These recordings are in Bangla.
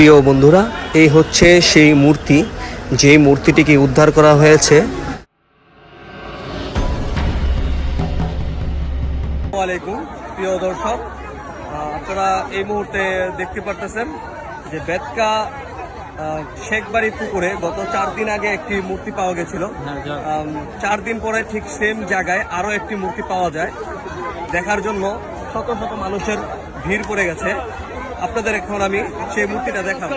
প্রিয় বন্ধুরা, এই হচ্ছে সেই মূর্তি যে মূর্তিটিকে উদ্ধার করা হয়েছে। প্রিয় দর্শক। আপনারা এই মুহূর্তে দেখতে পারতেছেন যে বেতকা শেখবাড়ি পুকুরে গত চার দিন আগে একটি মূর্তি পাওয়া গেছিল। চার দিন পরে ঠিক সেম জায়গায় আরও একটি মূর্তি পাওয়া যায়। দেখার জন্য শত শত মানুষের ভিড় পড়ে গেছে। আপনাদের এখন আমি সেই মূর্তিটা দেখাবো।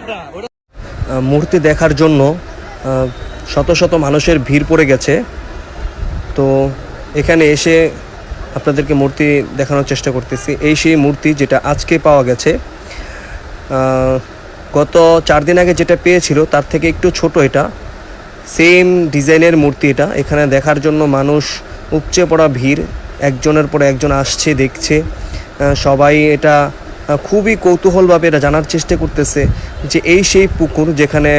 মূর্তি দেখার জন্য শত শত মানুষের ভিড় পড়ে গেছে। তো এখানে এসে আপনাদেরকে মূর্তি দেখানোর চেষ্টা করতেছি। এই সেই মূর্তি যেটা আজকে পাওয়া গেছে গত চার দিন আগে যেটা পেয়েছিল, তার থেকে একটু ছোট এটা। সেম ডিজাইনের মূর্তি এটা। এখানে দেখার জন্য মানুষ উপচে পড়া ভিড়। একজনের পর একজন আসছে, দেখছে। সবাই এটা খুবই কৌতূহলভাবে এটা জানার চেষ্টা করতেছে যে এই সেই পুকুর যেখানে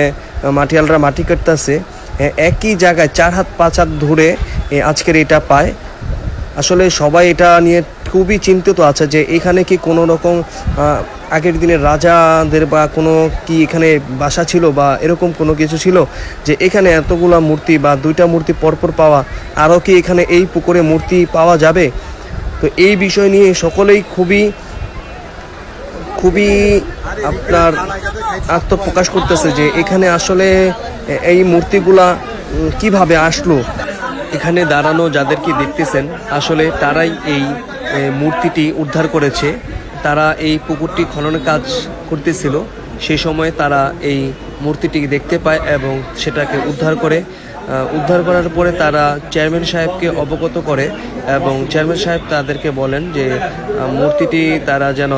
মাটিয়ালরা মাটি কাটতেছে একই জায়গায় চার হাত পাঁচ হাত ধরে আজকের এটা পায়। আসলে সবাই এটা নিয়ে খুবই চিন্তিত আছে যে এখানে কি কোনো রকম আগের দিনের রাজাদের বা কোনো কি এখানে বাসা ছিল বা এরকম কোনো কিছু ছিল যে এখানে এতগুলা মূর্তি বা দুইটা মূর্তি পরপর পাওয়া, আরও কি এখানে এই পুকুরে মূর্তি পাওয়া যাবে? তো এই বিষয় নিয়ে সকলেই খুবই খুবই আপনার আত্মপ্রকাশ করতেছে যে এখানে আসলে এই মূর্তিগুলা কীভাবে আসলো? এখানে দাঁড়ানো যাদেরকে দেখতেছেন, আসলে তারাই এই মূর্তিটি উদ্ধার করেছে। তারা এই পুকুরটি খননের কাজ করতেছিল। সেই সময় তারা এই মূর্তিটি দেখতে পায় এবং সেটাকে উদ্ধার করে। উদ্ধার করার পরে তারা চেয়ারম্যান সাহেবকে অবগত করে এবং চেয়ারম্যান সাহেব তাদেরকে বলেন যে মূর্তিটি তারা যেন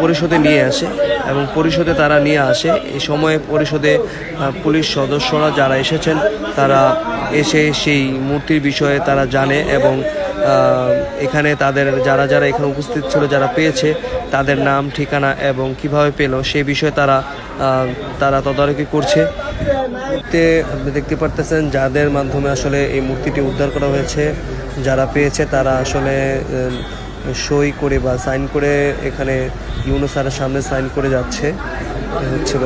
পরিশোধে নিয়ে আসে এবং পরিষদে তারা নিয়ে আসে। এই সময়ে পরিষদে পুলিশ সদস্যরা যারা এসেছেন, তারা এসে সেই মূর্তির বিষয়ে তারা জানে এবং এখানে তাদের যারা যারা এখানে উপস্থিত ছিল, যারা পেয়েছে, তাদের নাম, ঠিকানা এবং কীভাবে পেল সেই বিষয়ে তারা তারা তদারকি করছে। আপনি দেখতে পারতেছেন, যাদের মাধ্যমে আসলে এই মূর্তিটি উদ্ধার করা হয়েছে, যারা পেয়েছে, তারা আসলে সই করে বা সাইন করে এখানে ইউনো স্যারের সামনে সাইন করে যাচ্ছে হচ্ছে।